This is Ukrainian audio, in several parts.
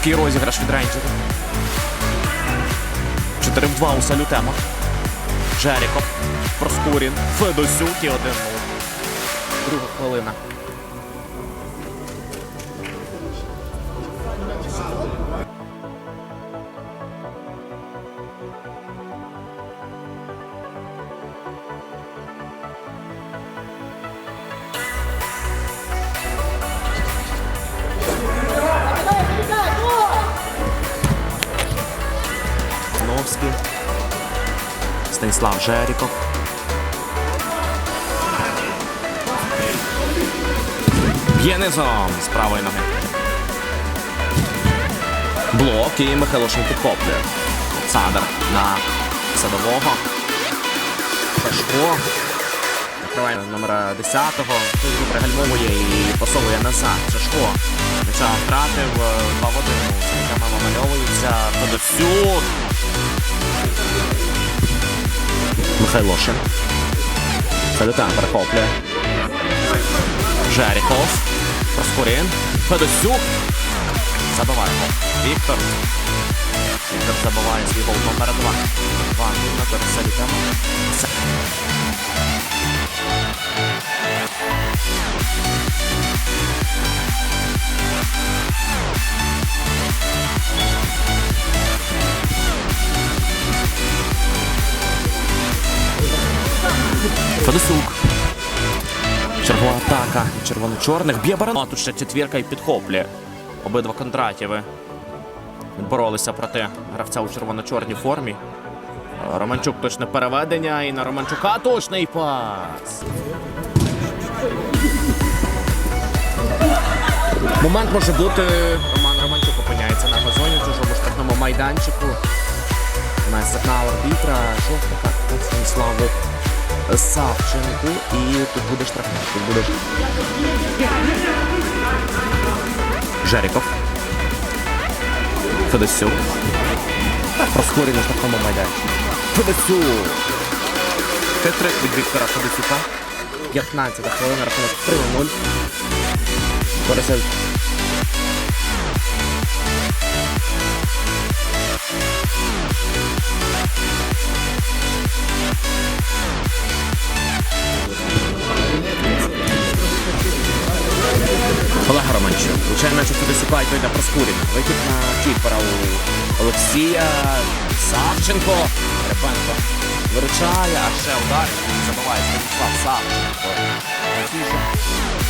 Такий розіграш від рейнджера. 4 в 2 у салютема. Жеріков, Проскурін, Федосюк і 1-0. Друга хвилина. Новський. Станіслав Жеріков. Б'є низом з правої ноги. Блок і Михайлошин підхоплює. Олександр на садового. Пешко. Накриває номера 10-го. Тут пригальмовує і посовує назад. Шашко. М'яча втратив. 2 в 1. Схема вимальовується. Федосюк. Михайлошин. Салютан перехоплює. Жеріков. Проскурін. Федосюк. Забиває. Віктор. Віктор забиває свій гол номер 2. Два на Салютема. Це Федосюк. Чергова атака червоно-чорних. Б'є баран. А тут ще четвірка і підхоплює. Обидва Кондратєви боролися проти гравця у червоно-чорній формі. Романчук точне переведення. І на Романчука точний пас. Момент може бути. Роман Романчук опиняється на газоні в чужому штрафному майданчику. У нас сигнал арбітра. Жовта картка Станіславу Савченку. І тут буде штрафний. Тут буде Жеріков. Федосюк. Проскорі на штрафному майданчику. Федосюк. Хитрик від Віктора Федосюка. 15 хвилина, рахунок 3-0. Борисович. Проскурін. Вихід на кіпера у Олексія Савченко. Репенко виручає, а ще удар. Забиває Станіслав Савченко. Тіше.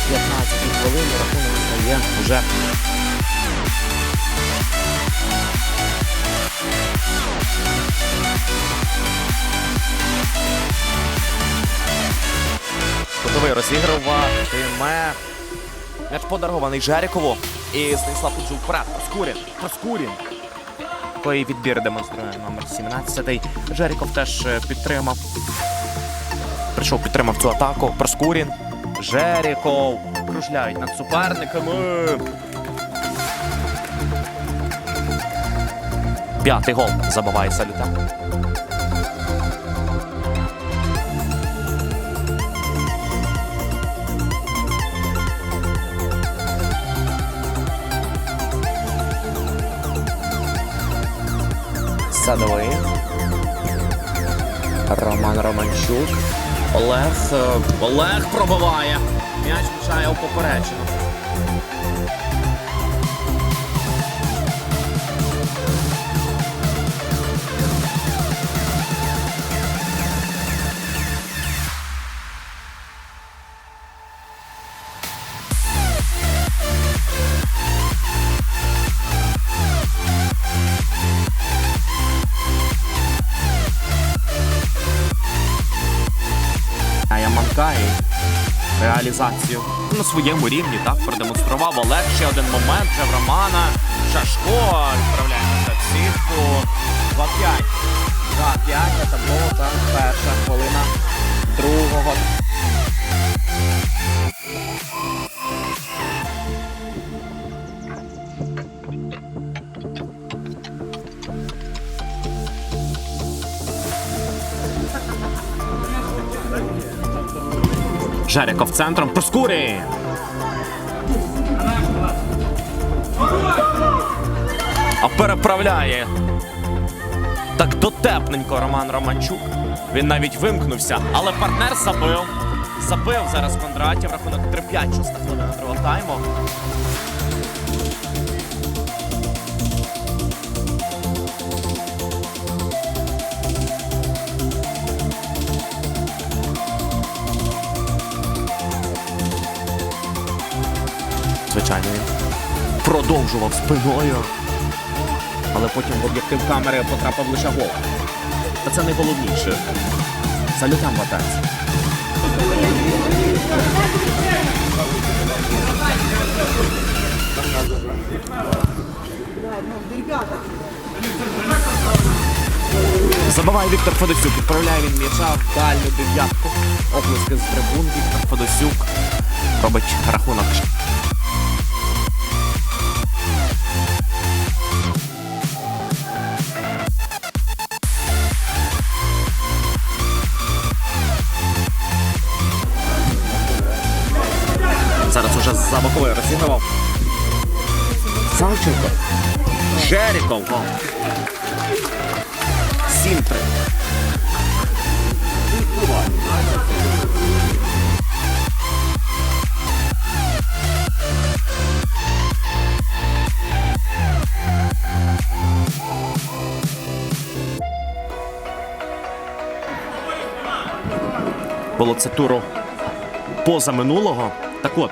15 хвилин рахунок стає вже Кутовий розігруватиме. М'яч подарований Жерікову. І Станіслав Куджу вперед. Проскурін. Проскурін. Такий відбір демонструє номер 17. Жеріков теж е, підтримав. Прийшов, підтримав цю атаку. Проскурін. Жеріков. Кружляють над суперниками. П'ятий гол забиває салюта. Садовий. Роман Романчук. Олег. е, Олег пробиває. М'яч влучає у поперечину. Яманка реалізацію на своєму рівні так продемонстрував Олег. Ще один момент вже в Романа. Шашко відправляється в сітку. 2-5. 2-5 на табло. там перша хвилина другого. Жериков центром. Проскурі. переправляє. Так дотепненько Роман Романчук. Він навіть вимкнувся, але партнер забив. Забив зараз Кондратів. Рахунок 3-5, шоста хвилина другого тайму. Звичайно, він продовжував спиною. Але потім в об'єктив камери потрапив лише гол. Та це найголовніше. Салютам ватанці. Забиває Віктор Федосюк. Відправляє він м'яча в дальню дев'ятку. Оплески з трибун. Віктор Федосюк робить рахунок За боковою розігрував. Савченко. Жеріков. Гол. 7-3. Було це туру поза минулого. Так от,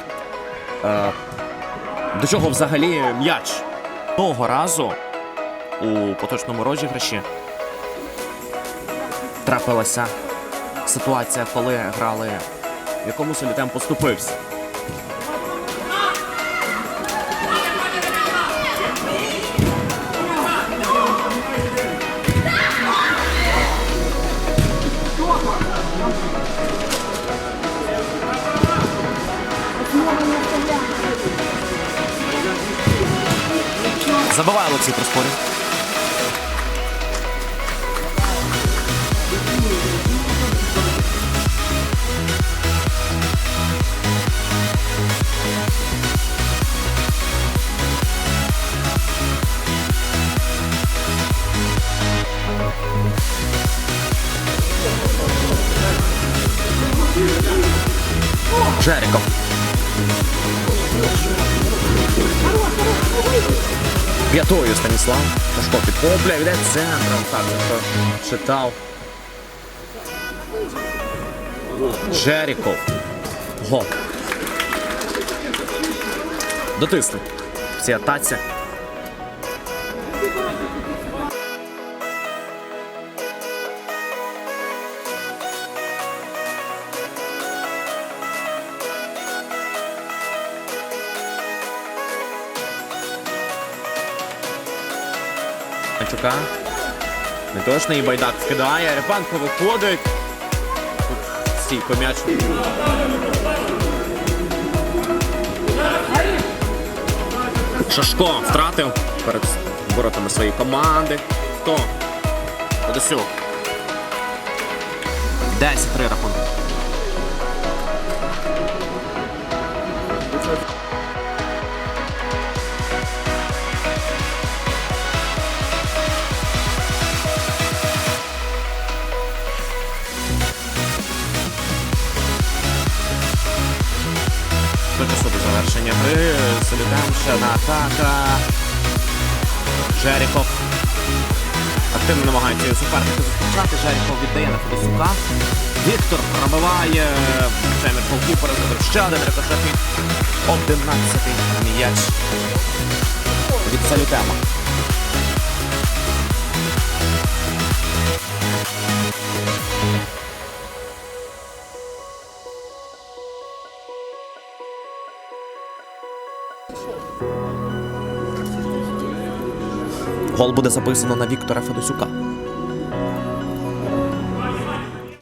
е, до чого взагалі м'яч? Того разу у поточному розіграші трапилася ситуація, коли грали, в якому Солітем поступився. Забиває Олексій Проспорів. Жеріков. П'ятою Станіслав. Сашко підхоплює, йде центром. Так, хто читав. Джеріков. Гол. Дотисли. Всі атаці. Манчука. Неточний байдак вкидає. Репанко виходить. Тут стійко м'яч. Шашко втратив перед воротами своєї команди. Хто? Подосюк. 10-3 рахунок. Солідам ще на атака. Жеріков. Активно намагається суперника зустрічати. Жеріхов віддає на Федосюка. Віктор пробиває. Чемір Полкіпер ще один рикошетний. 11-й м'яч від Салютема. Гол буде записано на Віктора Федосюка.